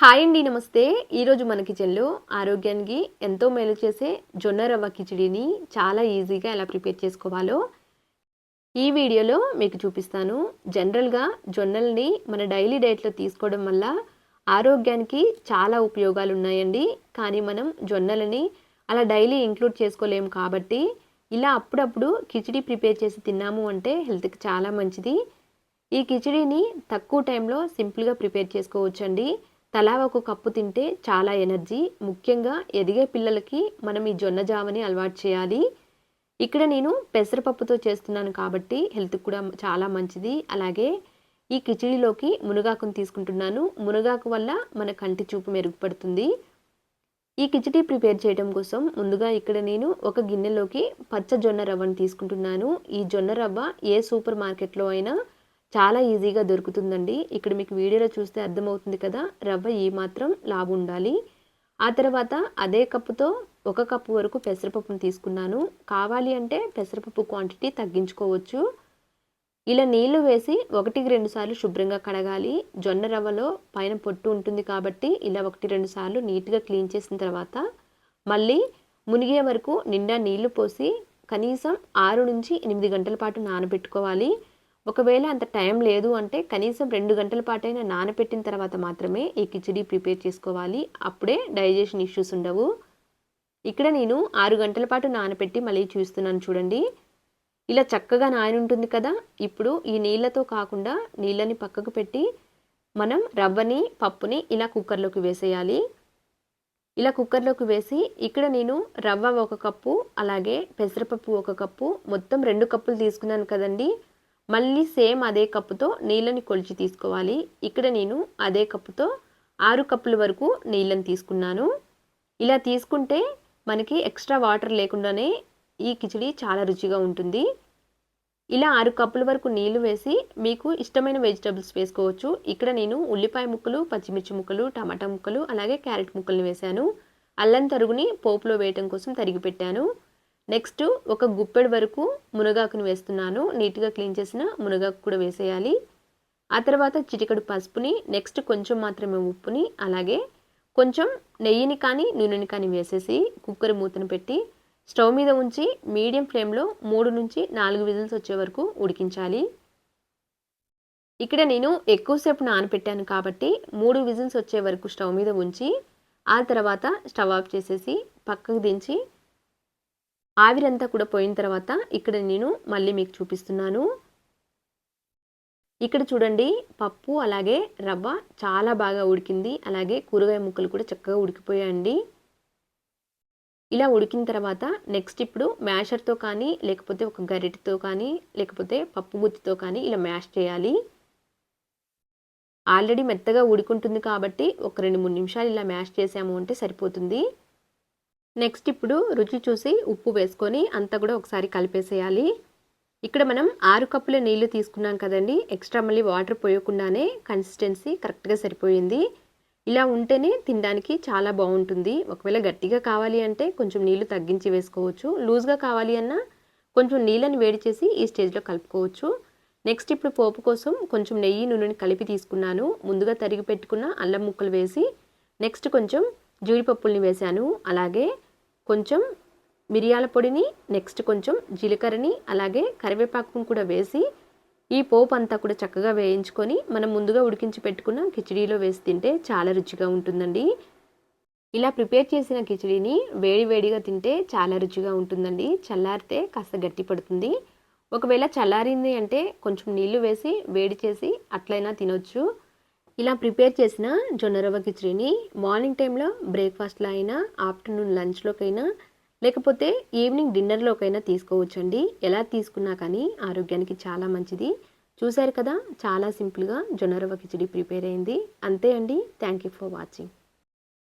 Hi అండి నమస్తే. ఈరోజు మన కిచెన్లో ఆరోగ్యానికి ఎంతో మేలు చేసే జొన్న రవ్వ కిచిడిని చాలా ఈజీగా ఎలా ప్రిపేర్ చేసుకోవాలో ఈ వీడియోలో మీకు చూపిస్తాను. జనరల్గా జొన్నల్ని మన డైలీ డైట్లో తీసుకోవడం వల్ల ఆరోగ్యానికి చాలా ఉపయోగాలు ఉన్నాయండి. కానీ మనం జొన్నలని అలా డైలీ ఇంక్లూడ్ చేసుకోలేము కాబట్టి ఇలా అప్పుడప్పుడు కిచిడి ప్రిపేర్ చేసి తిన్నాము అంటే హెల్త్కి చాలా మంచిది. ఈ కిచిడిని తక్కువ టైంలో సింపుల్గా ప్రిపేర్ చేసుకోవచ్చండి. తలా ఒక కప్పు తింటే చాలా ఎనర్జీ. ముఖ్యంగా ఎదిగే పిల్లలకి మనం ఈ జొన్న జావని అలవాటు చేయాలి. ఇక్కడ నేను పెసరపప్పుతో చేస్తున్నాను కాబట్టి హెల్త్కి కూడా చాలా మంచిది. అలాగే ఈ కిచిడిలోకి మునగాకును తీసుకుంటున్నాను. మునగాకు వల్ల మన కంటి చూపు మెరుగుపడుతుంది. ఈ కిచిడి ప్రిపేర్ చేయడం కోసం ముందుగా ఇక్కడ నేను ఒక గిన్నెలోకి పచ్చ జొన్న రవ్వను తీసుకుంటున్నాను. ఈ జొన్న రవ్వ ఏ సూపర్ మార్కెట్లో అయినా చాలా ఈజీగా దొరుకుతుందండి. ఇక్కడ మీకు వీడియోలో చూస్తే అర్థమవుతుంది కదా రవ్వ ఈ మాత్రం లావు ఉండాలి. ఆ తర్వాత అదే కప్పుతో ఒక కప్పు వరకు పెసరపప్పును తీసుకున్నాను. కావాలి అంటే పెసరపప్పు క్వాంటిటీ తగ్గించుకోవచ్చు. ఇలా నీళ్ళు వేసి ఒకటికి రెండు సార్లు శుభ్రంగా కడగాలి. జొన్న రవ్వలో పైన పొట్టు ఉంటుంది కాబట్టి ఇలా ఒకటి రెండు సార్లు నీట్గా క్లీన్ చేసిన తర్వాత మళ్ళీ మునిగే వరకు నిండా నీళ్ళు పోసి కనీసం ఆరు నుంచి ఎనిమిది గంటల పాటు నానబెట్టుకోవాలి. ఒకవేళ అంత టైం లేదు అంటే కనీసం రెండు గంటల పాటైనా నానబెట్టిన తర్వాత మాత్రమే ఈ కిచిడి ప్రిపేర్ చేసుకోవాలి. అప్పుడే డైజెషన్ ఇష్యూస్ ఉండవు. ఇక్కడ నేను ఆరు గంటల పాటు నానబెట్టి మళ్ళీ చూస్తున్నాను చూడండి. ఇలా చక్కగా నాని ఉంటుంది కదా. ఇప్పుడు ఈ నీళ్ళతో కాకుండా నీళ్ళని పక్కకు పెట్టి మనం రవ్వని పప్పుని ఇలా కుక్కర్లోకి వేసేయాలి. ఇలా కుక్కర్లోకి వేసి ఇక్కడ నేను రవ్వ ఒక కప్పు అలాగే పెసరపప్పు ఒక కప్పు మొత్తం రెండు కప్పులు తీసుకున్నాను కదండీ. మళ్ళీ సేమ్ అదే కప్పుతో నీళ్ళని కొలిచి తీసుకోవాలి. ఇక్కడ నేను అదే కప్పుతో ఆరు కప్పుల వరకు నీళ్ళని తీసుకున్నాను. ఇలా తీసుకుంటే మనకి ఎక్స్ట్రా వాటర్ లేకుండానే ఈ కిచడీ చాలా రుచిగా ఉంటుంది. ఇలా ఆరు కప్పుల వరకు నీళ్ళు వేసి మీకు ఇష్టమైన వెజిటబుల్స్ వేసుకోవచ్చు. ఇక్కడ నేను ఉల్లిపాయ ముక్కలు పచ్చిమిర్చి ముక్కలు టమాటా ముక్కలు అలాగే క్యారెట్ ముక్కలు వేశాను. అల్లం తరుగుని పోపులో వేయటం కోసం తరిగి పెట్టాను. నెక్స్ట్ ఒక గుప్పెడు వరకు మునగాకుని వేస్తున్నాను. నీట్గా క్లీన్ చేసిన మునగాకు కూడా వేసేయాలి. ఆ తర్వాత చిటికడు పసుపుని నెక్స్ట్ కొంచెం మాత్రమే ఉప్పుని అలాగే కొంచెం నెయ్యిని కానీ నూనెని కానీ వేసేసి కుక్కర్ మూతను పెట్టి స్టవ్ మీద ఉంచి మీడియం ఫ్లేమ్లో మూడు నుంచి నాలుగు విజిల్స్ వచ్చే వరకు ఉడికించాలి. ఇక్కడ నేను ఎక్కువసేపు నానపెట్టాను కాబట్టి మూడు విజిల్స్ వచ్చే వరకు స్టవ్ మీద ఉంచి ఆ తర్వాత స్టవ్ ఆఫ్ చేసేసి పక్కకు దించి ఆవిరంతా కూడా పోయిన తర్వాత ఇక్కడ నేను మళ్ళీ మీకు చూపిస్తున్నాను. ఇక్కడ చూడండి పప్పు అలాగే రవ్వ చాలా బాగా ఉడికింది. అలాగే కూరగాయ ముక్కలు కూడా చక్కగా ఉడికిపోయాయండి. ఇలా ఉడికిన తర్వాత నెక్స్ట్ ఇప్పుడు మ్యాషర్తో కానీ లేకపోతే ఒక గరిటతో కానీ లేకపోతే పప్పు గుత్తితో కానీ ఇలా మ్యాష్ చేయాలి. ఆల్రెడీ మెత్తగా ఉడికుంటుంది కాబట్టి ఒక రెండు మూడు నిమిషాలు ఇలా మ్యాష్ చేసాము అంటే సరిపోతుంది. నెక్స్ట్ ఇప్పుడు రుచి చూసి ఉప్పు వేసుకొని అంతా కూడా ఒకసారి కలిపేసేయాలి. ఇక్కడ మనం ఆరు కప్పుల నీళ్ళు తీసుకున్నాం కదండి. ఎక్స్ట్రా మళ్ళీ వాటర్ పోయకుండానే కన్సిస్టెన్సీ కరెక్ట్గా సరిపోయింది. ఇలా ఉంటేనే తినడానికి చాలా బాగుంటుంది. ఒకవేళ గట్టిగా కావాలి అంటే కొంచెం నీళ్ళు తగ్గించి వేసుకోవచ్చు. లూజ్గా కావాలి అన్నా కొంచెం నీళ్ళని వేడి చేసి ఈ స్టేజ్లో కలుపుకోవచ్చు. నెక్స్ట్ ఇప్పుడు పోపు కోసం కొంచెం నెయ్యి నూనెని కలిపి తీసుకున్నాను. ముందుగా తరిగి పెట్టుకున్న అల్లం ముక్కలు వేసి నెక్స్ట్ కొంచెం జీడిపప్పుల్ని వేశాను. అలాగే కొంచెం మిరియాల పొడిని నెక్స్ట్ కొంచెం జీలకర్రని అలాగే కరివేపాకును కూడా వేసి ఈ పోపు అంతా కూడా చక్కగా వేయించుకొని మనం ముందుగా ఉడికించి పెట్టుకున్న కిచడీలో వేసి తింటే చాలా రుచిగా ఉంటుందండి. ఇలా ప్రిపేర్ చేసిన కిచడీని వేడి వేడిగా తింటే చాలా రుచిగా ఉంటుందండి. చల్లారితే కాస్త గట్టి పడుతుంది. ఒకవేళ చల్లారింది అంటే కొంచెం నీళ్ళు వేసి వేడి చేసి అట్లయినా తినొచ్చు. ఇలా ప్రిపేర్ చేసిన జొన్న రవ్వ కిచడీని మార్నింగ్ టైంలో బ్రేక్ఫాస్ట్లో అయినా ఆఫ్టర్నూన్ లంచ్లోకైనా లేకపోతే ఈవినింగ్ డిన్నర్లోకైనా తీసుకోవచ్చండి. ఎలా తీసుకున్నా కానీ ఆరోగ్యానికి చాలా మంచిది. చూశారు కదా చాలా సింపుల్గా జొన్న రవ్వ కిచడీ ప్రిపేర్ అయింది. అంతే అండి. Thank you for watching.